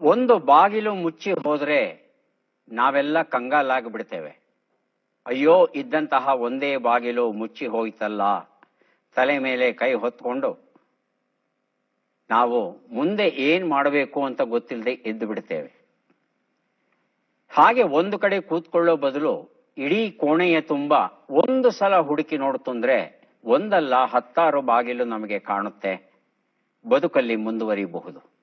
ಒಂದು ಬಾಗಿಲು ಮುಚ್ಚಿ ಹೋದ್ರೆ ನಾವೆಲ್ಲ ಕಂಗಾಲಾಗಿ ಬಿಡ್ತೇವೆ ಅಯ್ಯೋ, ಇದ್ದಂತಹ ಒಂದೇ ಬಾಗಿಲು ಮುಚ್ಚಿ ಹೋಯ್ತಲ್ಲ. ತಲೆ ಮೇಲೆ ಕೈ ಹೊತ್ಕೊಂಡು ನಾವು ಮುಂದೆ ಏನ್ ಮಾಡಬೇಕು ಅಂತ ಗೊತ್ತಿಲ್ಲದೆ ಎದ್ದು ಬಿಡ್ತೇವೆ ಹಾಗೆ ಒಂದು ಕಡೆ ಕೂತ್ಕೊಳ್ಳೋ ಬದಲು ಇಡೀ ಕೋಣೆಯ ತುಂಬ ಒಂದು ಸಲ ಹುಡುಕಿ ನೋಡ್ತಂದ್ರೆ ಒಂದಲ್ಲ ಹತ್ತಾರು ಬಾಗಿಲು ನಮಗೆ ಕಾಣುತ್ತೆ. ಬದುಕಲ್ಲಿ ಮುಂದುವರಿಬಹುದು.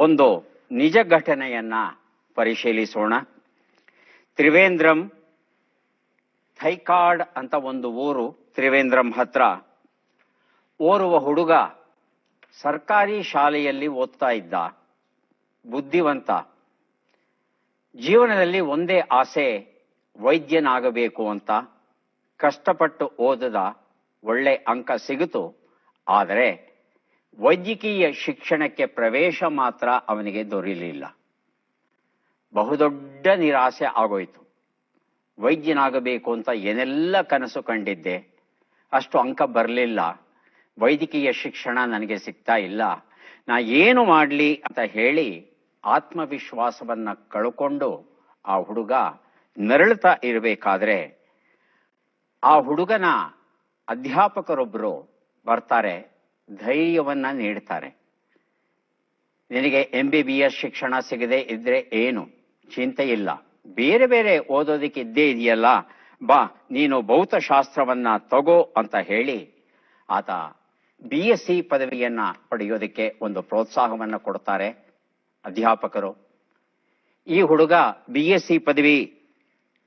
ಒಂದು ನಿಜ ಘಟನೆಯನ್ನ ಪರಿಶೀಲಿಸೋಣ. ತ್ರಿವೇಂದ್ರಂ ಥೈಕಾಡ್ ಅಂತ ಒಂದು ಊರು ತ್ರಿವೇಂದ್ರಂ ಹತ್ರ. ಓರುವ ಹುಡುಗ ಸರ್ಕಾರಿ ಶಾಲೆಯಲ್ಲಿ ಓದ್ತಾ ಇದ್ದ. ಬುದ್ಧಿವಂತ. ಜೀವನದಲ್ಲಿ ಒಂದೇ ಆಸೆ, ವೈದ್ಯನಾಗಬೇಕು ಅಂತ. ಕಷ್ಟಪಟ್ಟು ಓದದ ಒಳ್ಳೆ ಅಂಕ ಸಿಗುತ್ತು ಆದರೆ ವೈದ್ಯಕೀಯ ಶಿಕ್ಷಣಕ್ಕೆ ಪ್ರವೇಶ ಮಾತ್ರ ಅವನಿಗೆ ದೊರೆಯಲಿಲ್ಲ ಬಹುದೊಡ್ಡ ನಿರಾಸೆ ಆಗೋಯ್ತು. ವೈದ್ಯನಾಗಬೇಕು ಅಂತ ಏನೆಲ್ಲ ಕನಸು ಕಂಡಿದ್ದೆ, ಅಷ್ಟು ಅಂಕ ಬರಲಿಲ್ಲ. ವೈದ್ಯಕೀಯ ಶಿಕ್ಷಣ ನನಗೆ ಸಿಗ್ತಾ ಇಲ್ಲ. ನಾ ಏನು ಮಾಡಲಿ ಅಂತ ಹೇಳಿ ಆತ್ಮವಿಶ್ವಾಸವನ್ನ ಕಳ್ಕೊಂಡು ಆ ಹುಡುಗ ನರಳುತ್ತಾ ಇರಬೇಕಾದ್ರೆ ಆ ಹುಡುಗನ ಅಧ್ಯಾಪಕರೊಬ್ಬರು ಬರ್ತಾರೆ. ಧೈರ್ಯವನ್ನ ನೀಡ್ತಾರೆ. ನಿನಗೆ ಎಂ ಬಿ ಬಿ ಎಸ್ ಶಿಕ್ಷಣ ಸಿಗದೆ ಇದ್ರೆ ಏನು? ಚಿಂತೆ ಇಲ್ಲ. ಬೇರೆ ಬೇರೆ ಓದೋದಕ್ಕೆ ಇದ್ದೇ ಇದೆಯಲ್ಲ? ಬಾ, ನೀನು ಭೌತಶಾಸ್ತ್ರವನ್ನ ತಗೋ ಅಂತ ಹೇಳಿ. ಆತ ಬಿ ಎಸ್ ಸಿ ಪದವಿಯನ್ನ ಪಡೆಯೋದಕ್ಕೆ ಒಂದು ಪ್ರೋತ್ಸಾಹವನ್ನ ಕೊಡ್ತಾರೆ. ಅಧ್ಯಾಪಕರು, ಈ ಹುಡುಗ ಬಿ ಎಸ್ ಸಿ ಪದವಿ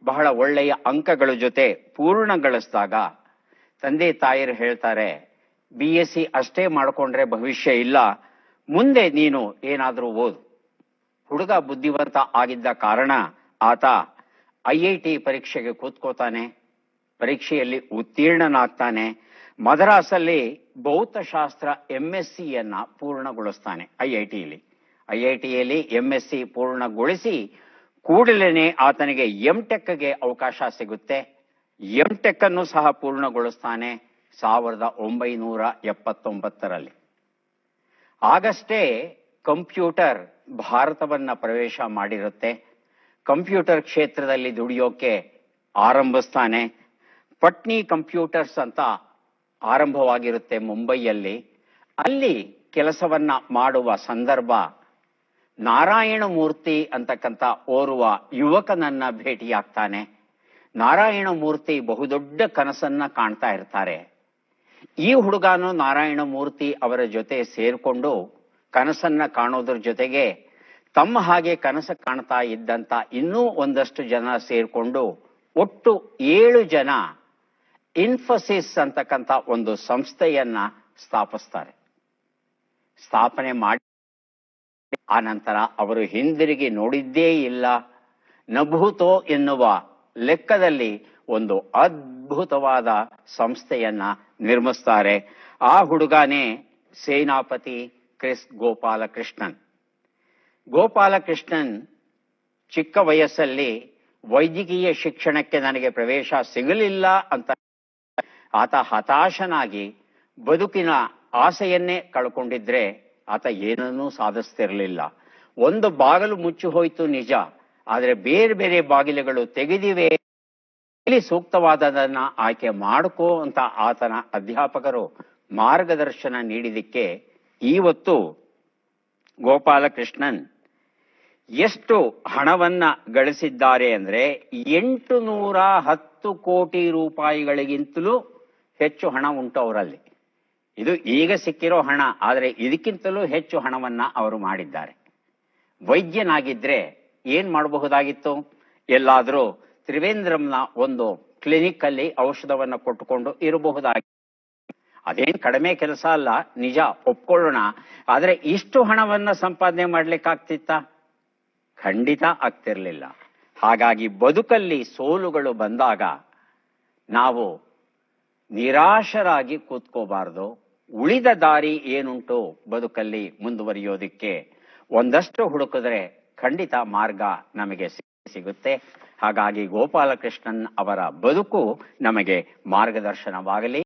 ಬಹಳ ಒಳ್ಳೆಯ ಅಂಕಗಳ ಜೊತೆ ಪೂರ್ಣಗೊಳಿಸಿದಾಗ ತಂದೆ ತಾಯಿರು ಹೇಳ್ತಾರೆ ಬಿ ಎಸ್ ಸಿ ಅಷ್ಟೇ ಮಾಡಿಕೊಂಡ್ರೆ ಭವಿಷ್ಯ ಇಲ್ಲ. ಮುಂದೆ ನೀನು ಏನಾದರೂ ಓದು. ಹುಡುಗ ಬುದ್ಧಿವಂತ ಆಗಿದ್ದ ಕಾರಣ ಆತ ಐ ಐ ಟಿ ಪರೀಕ್ಷೆಗೆ ಕೂತ್ಕೋತಾನೆ. ಪರೀಕ್ಷೆಯಲ್ಲಿ ಉತ್ತೀರ್ಣನಾಗ್ತಾನೆ. ಮದ್ರಾಸಲ್ಲಿ ಭೌತಶಾಸ್ತ್ರ ಎಂ ಎಸ್ ಸಿಯನ್ನ ಪೂರ್ಣಗೊಳಿಸ್ತಾನೆ ಐ ಐ ಟಿಯಲ್ಲಿ ಐ ಐ ಟಿಯಲ್ಲಿ ಎಂ ಎಸ್ ಸಿ ಪೂರ್ಣಗೊಳಿಸಿ ಕೂಡಲೇ ಆತನಿಗೆ ಎಂ ಟೆಕ್ಗೆ ಅವಕಾಶ ಸಿಗುತ್ತೆ. ಎಂ ಟೆಕ್ ಅನ್ನು ಸಹ ಪೂರ್ಣಗೊಳಿಸ್ತಾನೆ. ಸಾವಿರದ ಒಂಬೈನೂರ ಎಪ್ಪತ್ತೊಂಬತ್ತರಲ್ಲಿ. ಆಗಷ್ಟೇ ಕಂಪ್ಯೂಟರ್ ಭಾರತವನ್ನ ಪ್ರವೇಶ ಮಾಡಿರುತ್ತೆ. ಕಂಪ್ಯೂಟರ್ ಕ್ಷೇತ್ರದಲ್ಲಿ ದುಡಿಯೋಕೆ ಆರಂಭಿಸ್ತಾನೆ. ಪಟ್ನಿ ಕಂಪ್ಯೂಟರ್ಸ್ ಅಂತ ಆರಂಭವಾಗಿರುತ್ತೆ ಮುಂಬೈಯಲ್ಲಿ. ಅಲ್ಲಿ ಕೆಲಸವನ್ನ ಮಾಡುವ ಸಂದರ್ಭ ನಾರಾಯಣ ಮೂರ್ತಿ ಅಂತಕ್ಕಂಥ ಓರುವ ಯುವಕನನ್ನ ಭೇಟಿಯಾಗ್ತಾನೆ. ನಾರಾಯಣ ಮೂರ್ತಿ ಬಹುದೊಡ್ಡ ಕನಸನ್ನ ಕಾಣ್ತಾ ಇರ್ತಾರೆ. ಈ ಹುಡುಗನು ನಾರಾಯಣ ಮೂರ್ತಿ ಅವರ ಜೊತೆ ಸೇರ್ಕೊಂಡು ಕನಸನ್ನ ಕಾಣೋದ್ರ ಜೊತೆಗೆ ತಮ್ಮ ಹಾಗೆ ಕನಸು ಕಾಣ್ತಾ ಇದ್ದಂತ ಇನ್ನೂ ಒಂದಷ್ಟು ಜನ ಸೇರಿಕೊಂಡು ಒಟ್ಟು ಏಳು ಜನ ಇನ್ಫೋಸಿಸ್ ಅಂತಕ್ಕಂಥ ಒಂದು ಸಂಸ್ಥೆಯನ್ನ ಸ್ಥಾಪಿಸ್ತಾರೆ. ಸ್ಥಾಪನೆ ಮಾಡಿ ಆ ನಂತರ ಅವರು ಹಿಂದಿರುಗಿ ನೋಡಿದ್ದೇ ಇಲ್ಲ. ನಭೂತೋ ಎನ್ನುವ ಲೆಕ್ಕದಲ್ಲಿ ಒಂದು ಅದ್ಭುತವಾದ ಸಂಸ್ಥೆಯನ್ನ ನಿರ್ಮಿಸ್ತಾರೆ. ಆ ಹುಡುಗನೇ ಸೇನಾಪತಿ ಕ್ರಿಸ್ ಗೋಪಾಲಕೃಷ್ಣನ್. ಗೋಪಾಲಕೃಷ್ಣನ್ ಚಿಕ್ಕ ವಯಸ್ಸಲ್ಲಿ ವೈದ್ಯಕೀಯ ಶಿಕ್ಷಣಕ್ಕೆ ನನಗೆ ಪ್ರವೇಶ ಸಿಗಲಿಲ್ಲ ಅಂತ ಆತ ಹತಾಶನಾಗಿ ಬದುಕಿನ ಆಸೆಯನ್ನೇ ಕಳ್ಕೊಂಡಿದ್ರೆ ಆತ ಏನನ್ನೂ ಸಾಧಿಸ್ತಿರಲಿಲ್ಲ. ಒಂದು ಬಾಗಿಲು ಮುಚ್ಚಿ ಹೋಯ್ತು ನಿಜ, ಆದ್ರೆ ಬೇರೆ ಬೇರೆ ಬಾಗಿಲುಗಳು ತೆಗೆದಿವೆ. ಇಲ್ಲಿ ಸೂಕ್ತವಾದದನ್ನ ಆಯ್ಕೆ ಮಾಡ್ಕೋ ಅಂತ ಆತನ ಅಧ್ಯಾಪಕರು ಮಾರ್ಗದರ್ಶನ ನೀಡಿದಕ್ಕೆ ಇವತ್ತು ಗೋಪಾಲಕೃಷ್ಣನ್ ಎಷ್ಟು ಹಣವನ್ನ ಗಳಿಸಿದ್ದಾರೆ ಅಂದ್ರೆ ಎಂಟು ನೂರ ಹತ್ತು ಕೋಟಿ ರೂಪಾಯಿಗಳಿಗಿಂತಲೂ ಹೆಚ್ಚು ಹಣ ಉಂಟು ಅವರಲ್ಲಿ. ಇದು ಈಗ ಸಿಕ್ಕಿರೋ ಹಣ, ಆದರೆ ಇದಕ್ಕಿಂತಲೂ ಹೆಚ್ಚು ಹಣವನ್ನ ಅವರು ಮಾಡಿದ್ದಾರೆ. ವೈದ್ಯನಾಗಿದ್ರೆ ಏನ್ ಮಾಡಬಹುದಾಗಿತ್ತು? ಎಲ್ಲಾದ್ರೂ ತ್ರಿವೇಂದ್ರಂನ ಒಂದು ಕ್ಲಿನಿಕ್ ಅಲ್ಲಿ ಔಷಧವನ್ನು ಕೊಟ್ಟುಕೊಂಡು ಇರಬಹುದಾಗಿ. ಅದೇನ್ ಕಡಿಮೆ ಕೆಲಸ ಅಲ್ಲ, ನಿಜ ಒಪ್ಕೊಳ್ಳೋಣ. ಆದ್ರೆ ಇಷ್ಟು ಹಣವನ್ನ ಸಂಪಾದನೆ ಮಾಡ್ಲಿಕ್ಕಾಗ್ತಿತ್ತ? ಖಂಡಿತ ಆಗ್ತಿರ್ಲಿಲ್ಲ. ಹಾಗಾಗಿ ಬದುಕಲ್ಲಿ ಸೋಲುಗಳು ಬಂದಾಗ ನಾವು ನಿರಾಶರಾಗಿ ಕೂತ್ಕೋಬಾರದು. ಉಳಿದ ದಾರಿ ಏನುಂಟು ಬದುಕಲ್ಲಿ ಮುಂದುವರಿಯೋದಿಕ್ಕೆ? ಒಂದಷ್ಟು ಹುಡುಕಿದ್ರೆ ಖಂಡಿತ ಮಾರ್ಗ ನಮಗೆ ಸಿಗುತ್ತೆ. ಹಾಗಾಗಿ ಗೋಪಾಲಕೃಷ್ಣನ್ ಅವರ ಬದುಕು ನಮಗೆ ಮಾರ್ಗದರ್ಶನವಾಗಲಿ.